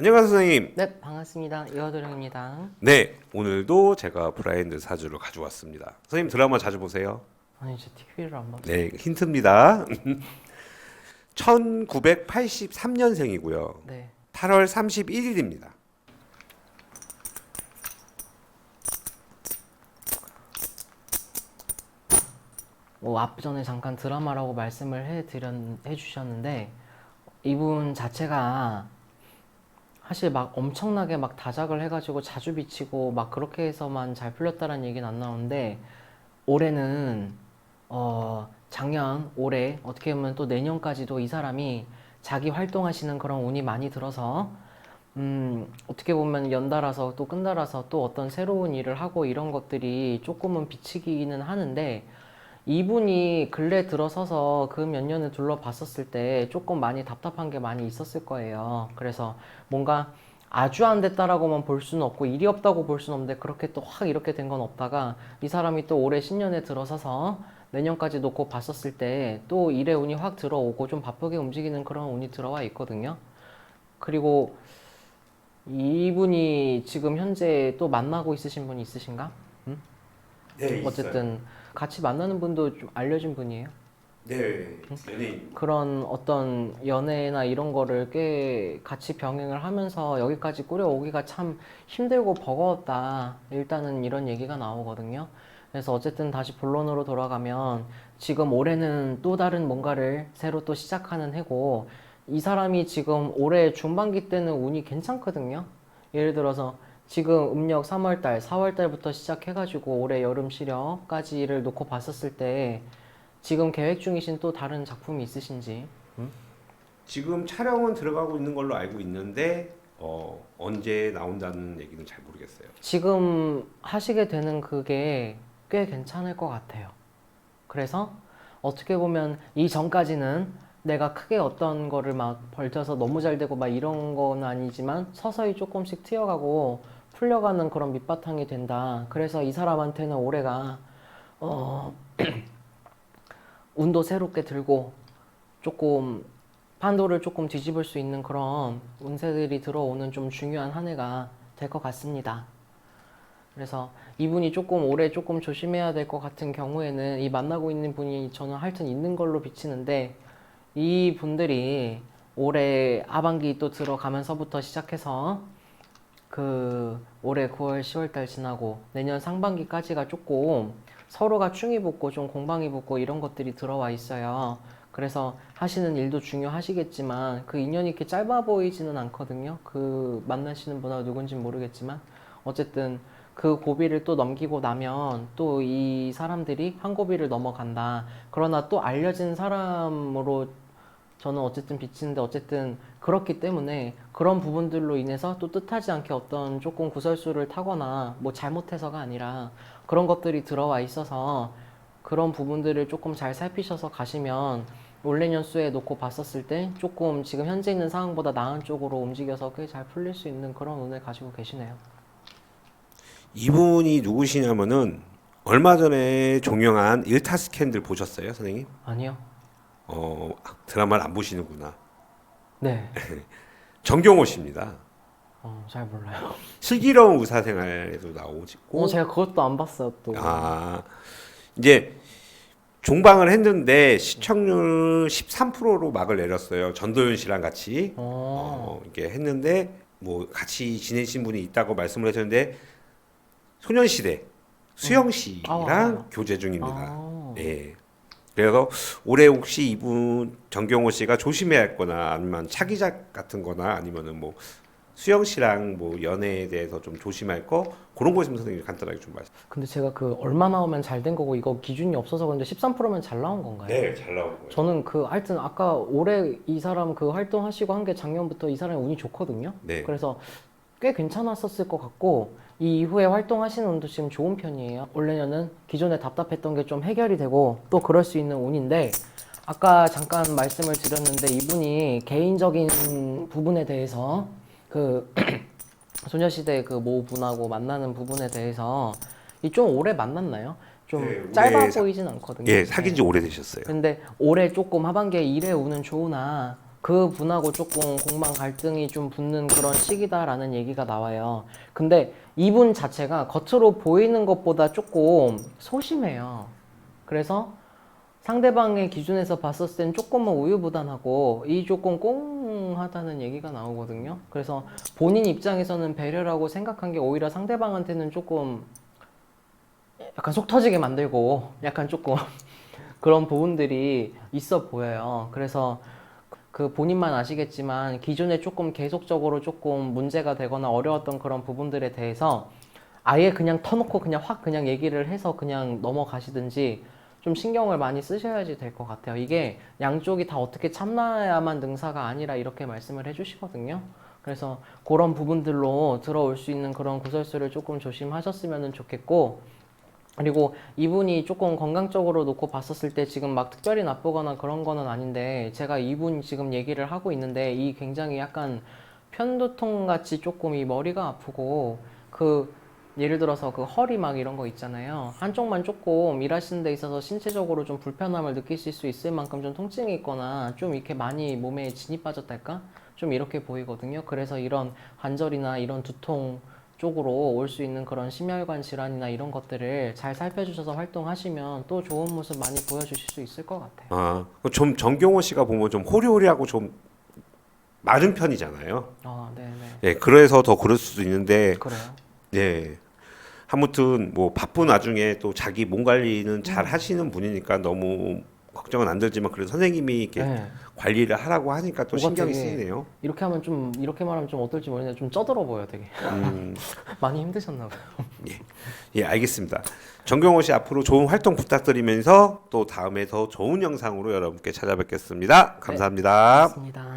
안녕하세요 선생님. 네, 반갑습니다. 이화도령입니다. 네, 오늘도 제가 브라인드 사주를 가져왔습니다. 선생님 드라마 자주 보세요? 아니, 저 TV를 안 봐서. 네, 힌트입니다. 1983년생이고요. 네. 8월 31일입니다. 뭐 앞전에 잠깐 드라마라고 말씀을 해드렸, 해주셨는데 이분 자체가 사실 막 엄청나게 막 다작을 해가지고 자주 비치고 막 그렇게 해서만 잘 풀렸다는 얘기는 안 나오는데 올해는 어 작년 올해 어떻게 보면 또 내년까지도 이 사람이 자기 활동하시는 그런 운이 많이 들어서 음 어떻게 보면 연달아서 또 끈달아서 또 어떤 새로운 일을 하고 이런 것들이 조금은 비치기는 하는데 이분이 근래 들어서서 그 몇 년을 둘러봤었을 때 조금 많이 답답한 게 많이 있었을 거예요. 그래서 뭔가 아주 안 됐다라고만 볼 수는 없고 일이 없다고 볼 수는 없는데 그렇게 또 확 이렇게 된 건 없다가 이 사람이 또 올해 신년에 들어서서 내년까지 놓고 봤었을 때 또 일의 운이 확 들어오고 좀 바쁘게 움직이는 그런 운이 들어와 있거든요. 그리고 이분이 지금 현재 또 만나고 있으신 분이 있으신가? 네, 어쨌든 같이 만나는 분도 좀 알려진 분이에요. 네, 연예인. 그런 어떤 연애나 이런 거를 꽤 같이 병행을 하면서 여기까지 꾸려오기가 참 힘들고 버거웠다. 일단은 이런 얘기가 나오거든요. 그래서 어쨌든 다시 본론으로 돌아가면 지금 올해는 또 다른 뭔가를 새로 또 시작하는 해고 이 사람이 지금 올해 중반기 때는 운이 괜찮거든요. 예를 들어서 지금 음력 3월달, 4월달부터 시작해가지고 올해 여름 시력까지를 놓고 봤었을 때 지금 계획 중이신 또 다른 작품이 있으신지? 지금 촬영은 들어가고 있는 걸로 알고 있는데 어, 언제 나온다는 얘기는 잘 모르겠어요. 지금 하시게 되는 그게 꽤 괜찮을 것 같아요. 그래서 어떻게 보면 이 전까지는 내가 크게 어떤 거를 막 벌쳐서 너무 잘 되고 막 이런 건 아니지만 서서히 조금씩 튀어가고 풀려가는 그런 밑바탕이 된다. 그래서 이 사람한테는 올해가 어 운도 새롭게 들고 조금 판도를 조금 뒤집을 수 있는 그런 운세들이 들어오는 좀 중요한 한 해가 될 것 같습니다. 그래서 이분이 조금 올해 조금 조심해야 될 것 같은 경우에는 이 만나고 있는 분이 저는 하여튼 있는 걸로 비치는데 이 분들이 올해 하반기 또 들어가면서부터 시작해서 그 올해 9월 10월 달 지나고 내년 상반기까지가 조금 서로가 충이 붙고 좀 공방이 붙고 이런 것들이 들어와 있어요. 그래서 하시는 일도 중요하시겠지만 그 인연이 이렇게 짧아 보이지는 않거든요. 그 만나시는 분하고 누군지 모르겠지만 어쨌든 그 고비를 또 넘기고 나면 또 이 사람들이 한 고비를 넘어간다. 그러나 또 알려진 사람으로 저는 어쨌든 비치는데 어쨌든 그렇기 때문에 그런 부분들로 인해서 또 뜻하지 않게 어떤 조금 구설수를 타거나 뭐 잘못해서가 아니라 그런 것들이 들어와 있어서 그런 부분들을 조금 잘 살피셔서 가시면 올해 년수에 놓고 봤었을 때 조금 지금 현재 있는 상황보다 나은 쪽으로 움직여서 꽤 잘 풀릴 수 있는 그런 운을 가지고 계시네요. 이분이 누구시냐면은 얼마 전에 종영한 일타 스캔들 보셨어요, 선생님? 아니요. 어, 드라마를 안 보시는구나. 네. 정경호 씨입니다. 어, 잘 몰라요. 슬기로운 의사생활에도 나오고 어, 제가 그것도 안 봤어요, 또. 아 이제 종방을 했는데 시청률 13%로 막을 내렸어요. 전도연 씨랑 같이 어. 어, 이렇게 했는데 뭐 같이 지내신 분이 있다고 말씀을 하셨는데 소년시대 수영 씨랑 아, 알아요. 교제 중입니다. 아. 예. 그래서 올해 혹시 이분 정경호 씨가 조심해야 할 거나 아니면 차기작 같은 거나 아니면은 뭐 수영 씨랑 뭐 연애에 대해서 좀 조심할 거 그런 거 있으면 선생님이 간단하게 좀 말씀. 근데 제가 그 얼마 나오면 잘 된 거고 이거 기준이 없어서 그런데 13%면 잘 나온 건가요? 네, 잘 나온 거예요. 저는 그 하여튼 아까 올해 이 사람 그 활동하시고 한 게 작년부터 이 사람이 운이 좋거든요. 네. 그래서 꽤 괜찮았었을 것 같고 이 이후에 활동하시는 운도 지금 좋은 편이에요. 올해년은 기존에 답답했던 게 좀 해결이 되고 또 그럴 수 있는 운인데 아까 잠깐 말씀을 드렸는데 이분이 개인적인 부분에 대해서 그 소녀시대 그 모 분하고 만나는 부분에 대해서 이 좀 오래 만났나요? 좀 네, 짧아 사- 보이진 않거든요. 예, 사귄 지 오래되셨어요. 근데 올해 조금 하반기에 일에 우는 좋으나 그 분하고 조금 공방 갈등이 좀 붙는 그런 시기다라는 얘기가 나와요. 근데 이분 자체가 겉으로 보이는 것보다 조금 소심해요. 그래서 상대방의 기준에서 봤었을 땐 조금은 우유부단하고 이 조금 꽁하다는 얘기가 나오거든요. 그래서 본인 입장에서는 배려라고 생각한 게 오히려 상대방한테는 조금 약간 속 터지게 만들고 약간 조금 그런 부분들이 있어 보여요. 그래서 그 본인만 아시겠지만 기존에 조금 계속적으로 조금 문제가 되거나 어려웠던 그런 부분들에 대해서 아예 그냥 터놓고 그냥 확 그냥 얘기를 해서 그냥 넘어가시든지 좀 신경을 많이 쓰셔야지 될 것 같아요. 이게 양쪽이 다 어떻게 참나야만 능사가 아니라 이렇게 말씀을 해주시거든요. 그래서 그런 부분들로 들어올 수 있는 그런 구설수를 조금 조심하셨으면 좋겠고 그리고 이분이 조금 건강적으로 놓고 봤었을 때 지금 막 특별히 나쁘거나 그런 거는 아닌데 제가 이분 지금 얘기를 하고 있는데 이 굉장히 약간 편두통 같이 조금 이 머리가 아프고 그 예를 들어서 그 허리 막 이런 거 있잖아요. 한쪽만 조금 일하시는 데 있어서 신체적으로 좀 불편함을 느끼실 수 있을 만큼 좀 통증이 있거나 좀 이렇게 많이 몸에 진이 빠졌달까? 좀 이렇게 보이거든요. 그래서 이런 관절이나 이런 두통 쪽으로 올 수 있는 그런 심혈관 질환이나 이런 것들을 잘 살펴주셔서 활동하시면 또 좋은 모습 많이 보여주실 수 있을 것 같아요. 아, 좀 정경호 씨가 보면 좀 호리호리하고 좀 마른 편이잖아요. 아, 네 네. 예, 그래서 더 그럴 수도 있는데, 그래요. 예. 아무튼 뭐 바쁜 와중에 또 자기 몸 관리는 잘 음. 하시는 분이니까 너무 걱정은 안 들지만 그래도 선생님이 이렇게 네. 관리를 하라고 하니까 또 뭐가 신경이 되게 쓰이네요. 이렇게 하면 좀 이렇게 말하면 좀 어떨지 모르겠는데 좀 쩌들어 보여 되게 음, 많이 힘드셨나 봐요. 예, 알겠습니다. 정경호 씨 앞으로 좋은 활동 부탁드리면서 또 다음에 더 좋은 영상으로 여러분께 찾아뵙겠습니다. 감사합니다. 고맙습니다.